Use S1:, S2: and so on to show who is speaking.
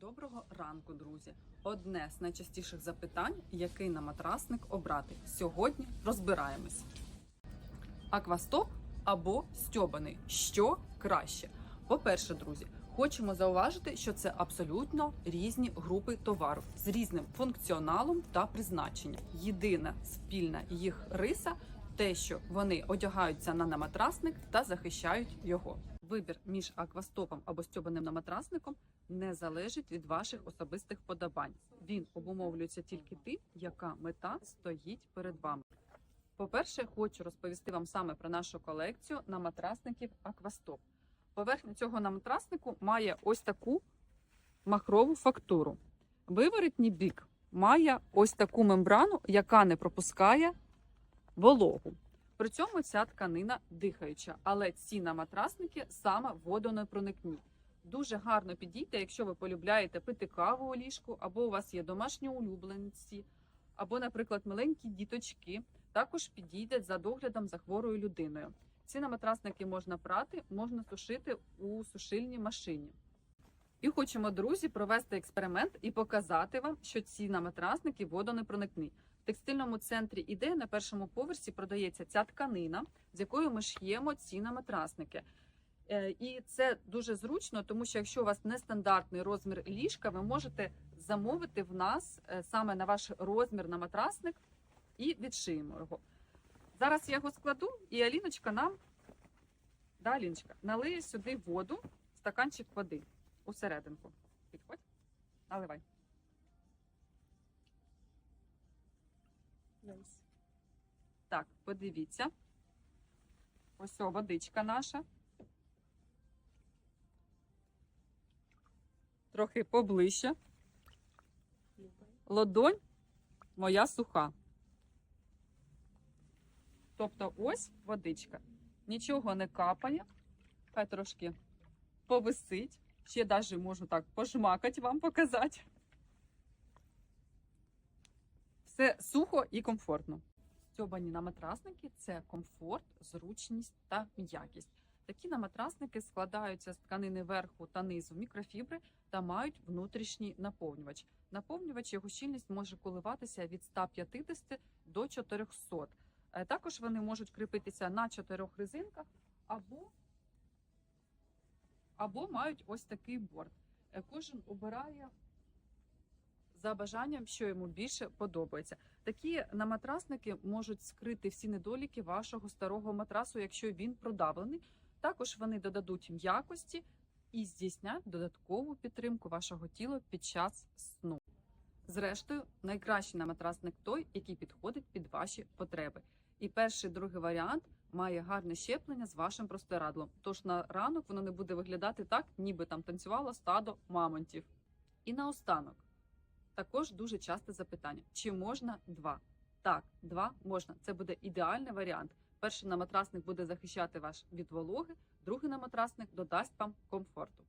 S1: Доброго ранку, друзі! Одне з найчастіших запитань, який на матрасник обрати. Сьогодні розбираємось. Аквастоп або стьобаний. Що краще? По-перше, друзі, хочемо зауважити, що це абсолютно різні групи товару з різним функціоналом та призначенням. Єдина спільна їх риса те, що вони одягаються на наматрасник та захищають його. Вибір між аквастопом або стьобаним наматрасником не залежить від ваших особистих подобань. Він обумовлюється тільки тим, яка мета стоїть перед вами. По-перше, хочу розповісти вам саме про нашу колекцію наматрасників Аквастоп. Поверхня цього наматраснику має ось таку махрову фактуру. Виворотній бік має ось таку мембрану, яка не пропускає вологу. При цьому ця тканина дихаюча, але ці наматрасники саме водонепроникні. Дуже гарно підійде, якщо ви полюбляєте пити каву у ліжку, або у вас є домашні улюбленці, або, наприклад, маленькі діточки. Також підійде за доглядом за хворою людиною. Ці наматрасники можна прати, можна сушити у сушильній машині. І хочемо, друзі, провести експеримент і показати вам, що ці наматрасники водонепроникні. Текстильному центрі ідея на першому поверсі продається ця тканина, з якою ми ш'ємо ці наматрасники. Е, І це дуже зручно, тому що якщо у вас нестандартний розмір ліжка, ви можете замовити в нас е, саме на ваш розмір на матрасник і відшиємо його. Зараз я його складу, і Аліночка нам да, Аліночка, налиє сюди воду, стаканчик води усерединку. Підходь, наливай. Так, подивіться. Ось о, водичка наша. Трохи поближче. Ладонь моя суха. Тобто ось водичка. Нічого не капає. Хай трошки повисить. Ще навіть можу так пожмакати вам показати. Все сухо і комфортно. Стьобані наматрасники це комфорт, зручність та м'якість. Такі наматрасники складаються з тканини верху та низу мікрофібри та мають внутрішній наповнювач. Наповнювач його щільність може коливатися від 150 до 400. Е, Також вони можуть кріпитися на чотирьох резинках або, або мають ось такий борт. Е, Кожен обирає за бажанням, що йому більше подобається. Такі наматрасники можуть скрити всі недоліки вашого старого матрасу, якщо він продавлений. Також вони додадуть м'якості і здійснять додаткову підтримку вашого тіла під час сну. Зрештою, найкращий наматрасник той, який підходить під ваші потреби. І перший другий варіант має гарне щеплення з вашим простирадлом. Тож на ранок воно не буде виглядати так, ніби там танцювало стадо мамонтів. І наостанок. Також дуже часте запитання: чи можна два? Так, два можна. Це буде ідеальний варіант. Перший наматрасник буде захищати вас від вологи, другий наматрасник додасть вам комфорту.